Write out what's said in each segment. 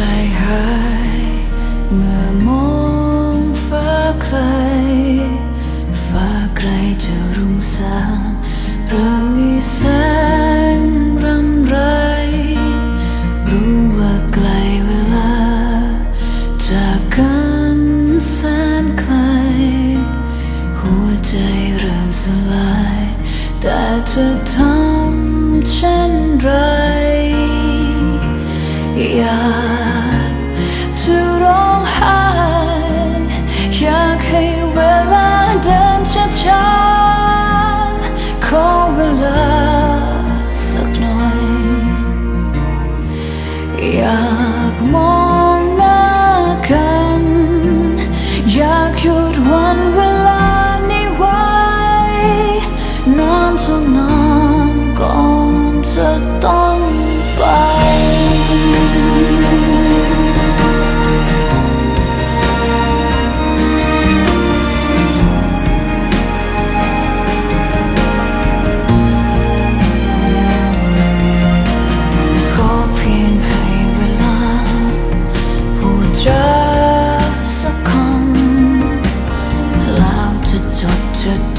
ใจหาย เมื่อมองฟ้าไกล ฟ้าไกลจะรุ่งสางเริ่มมีแสงรำไร รู้ว่าไกลเวลา จากกันแสนไกล หัวใจเริ่มสลาย แต่จะทำเช่นไรอ อย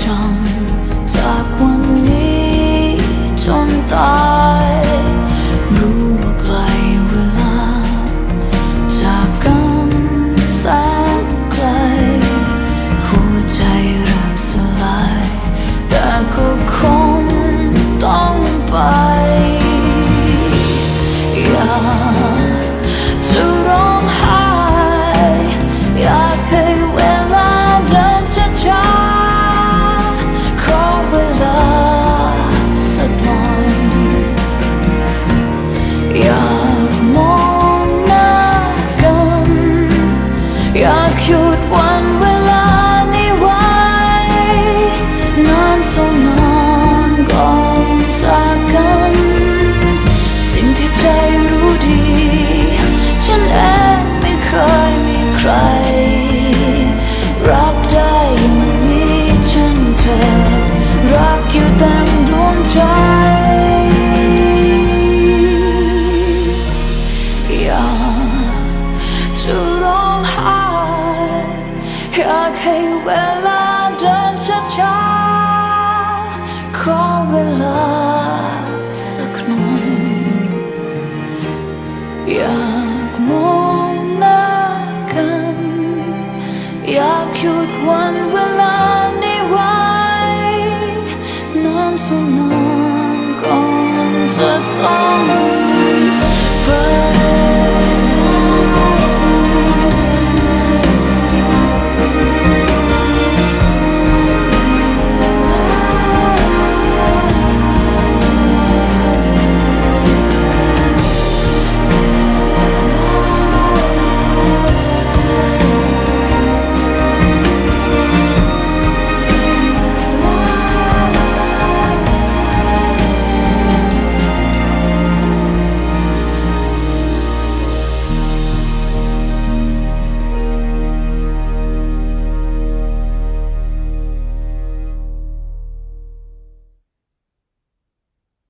จะจำจากวันนี้จนตายรู้ว่าไกลเวลา จากกันแสนไกล หัวใจเริ่มสลาย แต่ก็คงต้องไป อยาก หยุดวัน วลาเดินช้าๆขอเวลาสักหน่อยอยากมองหน้ากัน อยากหยุดวันเวลานี้ไว้นานสุนานก่อนจะต้อง